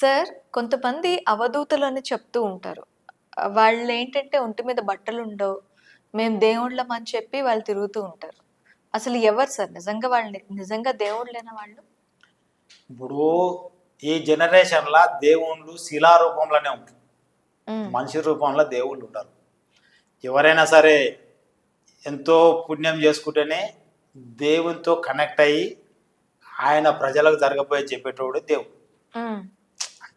Sir కొంతమంది అవధూతలు అని చెప్తూ ఉంటారు. వాళ్ళు ఏంటంటే ఒంటి మీద బట్టలు ఉండవు మేము దేవుళ్ళం అని చెప్పి వాళ్ళు తిరుగుతూ ఉంటారు. అసలు ఎవరు సార్? నిజంగా వాళ్ళని నిజంగా దేవుళ్ళేనా వాళ్ళు? ఇప్పుడు ఈ జనరేషన్లో దేవుళ్ళు శిలా రూపంలోనే ఉంటారు. మనిషి రూపంలో దేవుళ్ళు ఉంటారు. ఎవరైనా సరే ఎంతో పుణ్యం చేసుకుంటేనే దేవునితో కనెక్ట్ అయ్యి ఆయన ప్రజలకు జరగబోయే చెప్పేటోడు దేవుడు.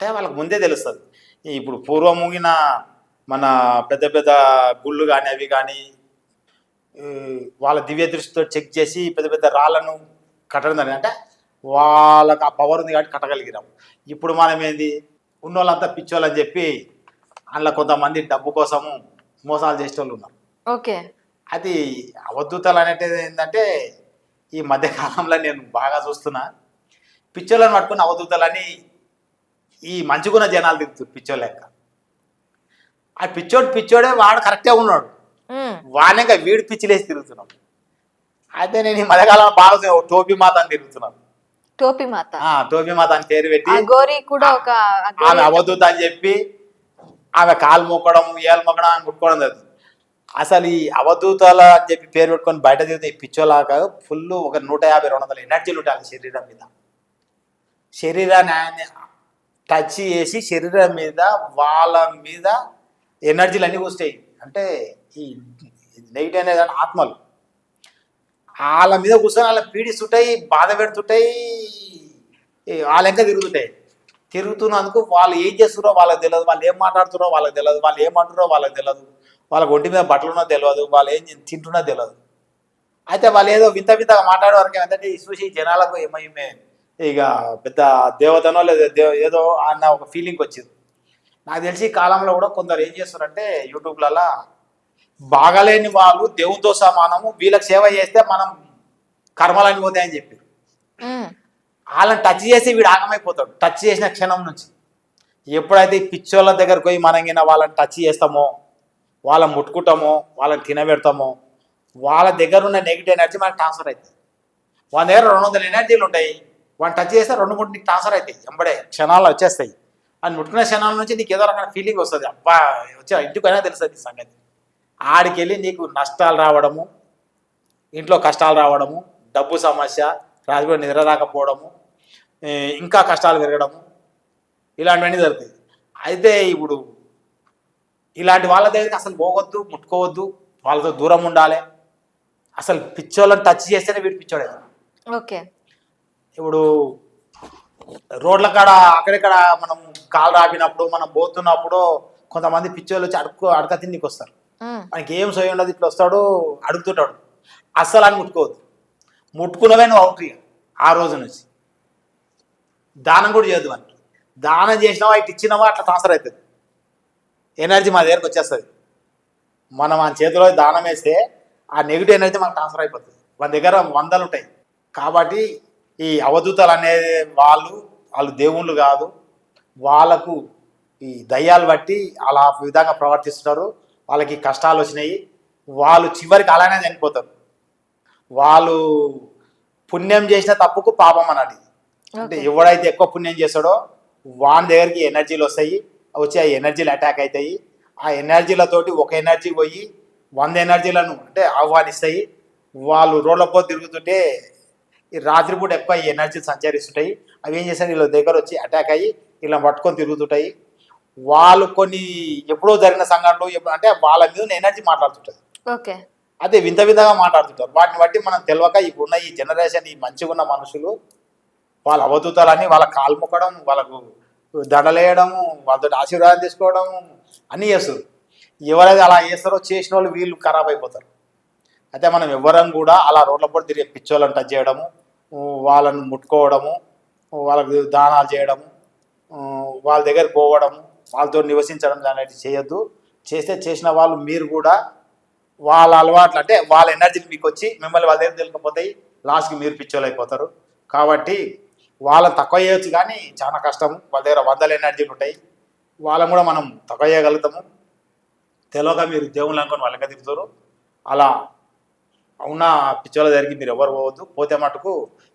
అంటే వాళ్ళకి ముందే తెలుస్తుంది. ఇప్పుడు పూర్వం ముగిన మన పెద్ద పెద్ద గుళ్ళు కానీ అవి కానీ వాళ్ళ దివ్య దృష్టితో చెక్ చేసి పెద్ద పెద్ద రాళ్ళను కట్టడం అంటే వాళ్ళకి ఆ పవర్ ఉంది కాబట్టి కట్టగలిగినాం. ఇప్పుడు మనం ఏంది? ఉన్నోళ్ళంతా పిచ్చోళ్ళని చెప్పి అందులో కొంతమంది డబ్బు కోసము మోసాలు చేసే వాళ్ళు ఉన్నారు. ఓకే. అది అవధూతలు అనేటిది ఏంటంటే ఈ మధ్య కాలంలో నేను బాగా చూస్తున్నా. పిచ్చోళ్ళని పట్టుకుని అవధూతలని ఈ మంచుకున్న జనాలు తిరుగుతారు పిచ్చోళ్ళ లెక్క. ఆ పిచ్చోడు పిచ్చోడే వాడు కరెక్టే ఉన్నాడు. ఇంకా వీడు పిచ్చిలేసి తిరుగుతున్నాం. అయితే నేను ఈ మధ్యకాలంలో బాగా టోపీ మాత అని తిరుగుతున్నాను. టోపీ మాత? టోపీ మాత అని పేరు పెట్టి కూడా ఒక ఆమె అవధూత అని చెప్పి ఆమె కాలు మొక్కడం ఏలు మొక్కడం ఆమె ముట్టుకోవడం జరుగుతుంది. అసలు ఈ అవధూతల అని చెప్పి పేరు పెట్టుకొని బయట తిరిగితే ఈ పిచ్చోలాగా ఫుల్ ఒక నూట యాభై రెండు వందల ఎనర్జీలు ఉంటాయి శరీరం మీద. శరీరాన్ని టచ్ చేసి శరీరం మీద వాళ్ళ మీద ఎనర్జీలు అన్నీ వస్తాయి. అంటే ఈ నెగిటివ్ అనేది ఆత్మలు. వాళ్ళ మీద కూర్చొని వాళ్ళ పీడిస్తుంటాయి బాధ పెడుతుంటాయి వాళ్ళ ఇంకా తిరుగుతుంటాయి. తిరుగుతున్నందుకు వాళ్ళు ఏం చేస్తున్నారో వాళ్ళకి తెలియదు వాళ్ళు ఏం మాట్లాడుతున్నారో వాళ్ళకి తెలియదు వాళ్ళు ఏమంటున్నారో వాళ్ళకి తెలియదు వాళ్ళకి ఒంటి మీద బట్టలున్నో తెలియదు వాళ్ళు ఏం తింటున్నా తెలియదు అయితే వాళ్ళు ఏదో వింత వింతగా మాట్లాడే వరకు ఏంటంటే ఈ చూసి జనాలకు ఏమయ్యమే ఇక పెద్ద దేవతనో లేదా దేవ ఏదో అన్న ఒక ఫీలింగ్ వచ్చింది. నాకు తెలిసి ఈ కాలంలో కూడా కొందరు ఏం చేస్తారంటే యూట్యూబ్లలో బాగాలేని వాళ్ళు దేవునితో సమానము వీళ్ళకి సేవ చేస్తే మనం కర్మలని పోతాయని చెప్పి ఉమ్, వాళ్ళని టచ్ చేసి వీడు ఆగమైపోతాడు. టచ్ చేసిన క్షణం నుంచి. ఎప్పుడైతే పిచ్చోళ్ళ దగ్గరకు పోయి మనం వాళ్ళని టచ్ చేస్తామో వాళ్ళని ముట్టుకుంటామో వాళ్ళని తినబెడతామో వాళ్ళ దగ్గర ఉన్న నెగిటివ్ ఎనర్జీ మనకు ట్రాన్స్ఫర్ అవుతుంది. వాళ్ళ దగ్గర రెండు వందల ఎనర్జీలు ఉంటాయి. వాళ్ళని టచ్ చేస్తే రెండు మూడు నీకు ట్రాన్స్ఫర్ అవుతాయి. ఎంబడే క్షణాలు వచ్చేస్తాయి. అని ముట్టుకునే క్షణాల నుంచి నీకు ఏదో రకమైన ఫీలింగ్ వస్తుంది. అబ్బా వచ్చే ఇంటికైనా తెలుస్తుంది సంగతి. ఆడికి వెళ్ళి నీకు నష్టాలు రావడము ఇంట్లో కష్టాలు రావడము డబ్బు సమస్య రాజకీయ నిద్ర రాకపోవడము ఇంకా కష్టాలు పెరగడము ఇలాంటివన్నీ జరుగుతాయి. అయితే ఇప్పుడు ఇలాంటి వాళ్ళ దగ్గరికి అసలు పోవద్దు ముట్టుకోవద్దు. వాళ్ళతో దూరం ఉండాలి. అసలు పిచ్చోళ్ళని టచ్ చేస్తేనే వీడు పిచ్చోడే ఓకే. ఇప్పుడు రోడ్ల కాడ అక్కడిక్కడ మనం కాలు రాపినప్పుడు మనం పోతున్నప్పుడు కొంతమంది పిచ్చోళ్ళు వచ్చి అడుక్కు అడక తిండికి వస్తారు. మనకి ఏం సోయి ఉండదు ఇట్లా వస్తాడు అడుగుతుంటాడు. అస్సలు అని ముట్టుకోవద్దు. ముట్టుకున్నవే నువ్వు అవుట్ ఆ రోజు నుంచి. దానం కూడా చేయొద్దు అని దానం చేసినావా ఇటు ఇచ్చినావా అట్లా ట్రాన్స్ఫర్ అవుతుంది. ఎనర్జీ మా దగ్గరకు వచ్చేస్తుంది. మనం ఆ చేతిలో దానం వేస్తే ఆ నెగిటివ్ ఎనర్జీ మనకు ట్రాన్స్ఫర్ అయిపోతుంది. మన దగ్గర వందలు ఉంటాయి. కాబట్టి ఈ అవధూతలు అనే వాళ్ళు వాళ్ళు దేవుళ్ళు కాదు. వాళ్ళకు ఈ దయ్యాలు బట్టి అలా విధంగా ప్రవర్తిస్తున్నారు. వాళ్ళకి కష్టాలు వచ్చినాయి. వాళ్ళు చివరికి అలానే చనిపోతారు. వాళ్ళు పుణ్యం చేసిన తప్పుకు పాపం అన్నది. అంటే. ఎవడైతే ఎక్కువ పుణ్యం చేస్తాడో వాని దగ్గరికి ఎనర్జీలు వస్తాయి. వచ్చి ఆ ఎనర్జీలు అటాక్ అవుతాయి. ఆ ఎనర్జీలతోటి ఒక ఎనర్జీ పోయి వంద ఎనర్జీలను అంటే ఆహ్వానిస్తాయి. వాళ్ళు రోడ్లపో తిరుగుతుంటే ఈ రాత్రిపూట ఎక్కువ ఈ ఎనర్జీ సంచరిస్తుంటాయి. అవి ఏం చేస్తాయి వీళ్ళ దగ్గర వచ్చి అటాక్ అయ్యి ఇలా పట్టుకొని తిరుగుతుంటాయి. వాళ్ళు కొన్ని ఎప్పుడో జరిగిన సంఘటనలు ఎప్పుడు- అంటే వాళ్ళ మీద ఎనర్జీ మాట్లాడుతుంటుంది ఓకే. అదే వింత వింతగా మాట్లాడుతుంటారు వాటిని బట్టి మనం తెలియక ఇప్పుడున్న ఈ జనరేషన్ ఈ మంచిగా ఉన్న మనుషులు వాళ్ళ అవధూతాలని వాళ్ళ కాలు మొక్కడం వాళ్ళకు దండలేయడము వాళ్ళతో ఆశీర్వాదం తీసుకోవడం అన్నీ చేస్తారు. ఎవరైతే అలా చేస్తారో చేసిన వాళ్ళు వీళ్ళు ఖరాబ్ అయిపోతారు. అయితే మనం ఎవరం కూడా అలా రోడ్ల పూట తిరిగే పిచ్చోళ్ళని టచ్ చేయడము వాళ్ళను ముట్టుకోవడము వాళ్ళకు దానాలు చేయడము వాళ్ళ దగ్గర పోవడము వాళ్ళతో నివసించడం అనేది చేయొద్దు. చేస్తే చేసిన వాళ్ళు మీరు కూడా వాళ్ళ అలవాట్లు అంటే వాళ్ళ ఎనర్జీలు మీకు వచ్చి మిమ్మల్ని వాళ్ళ దగ్గర తెలియకపోతాయి లాస్ట్కి మీరు పిచ్చోలు అయిపోతారు కాబట్టి వాళ్ళని తక్కువ చేయొచ్చు కానీ చాలా కష్టం వాళ్ళ దగ్గర వందల ఎనర్జీలు ఉంటాయి. వాళ్ళని కూడా మనం తక్కువ చేయగలుగుతాము. తెలియక మీరు దేవుళ్ళు అనుకొని వాళ్ళకి తిరుగుతారు అలా ఉన్న పిచ్చోళ్ళ దగ్గరికి మీరు ఎవరు పోవద్దు. పోతే మటుకు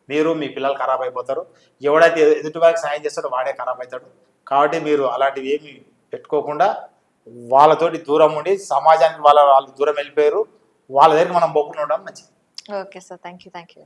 మీరు మీ పిల్లలు ఖరాబ్ అయిపోతారు. ఎవడైతే ఎదుటి వారికి సాయం చేస్తాడో వాడే ఖరాబ్ అవుతాడు. కాబట్టి మీరు అలాంటివి ఏమి పెట్టుకోకుండా వాళ్ళతోటి దూరం ఉండి సమాజానికి వాళ్ళ వాళ్ళు దూరం వెళ్ళిపోయారు. వాళ్ళ దగ్గర మనం పోకుండా ఉండడం మంచిది. Okay sir. Thank you thank you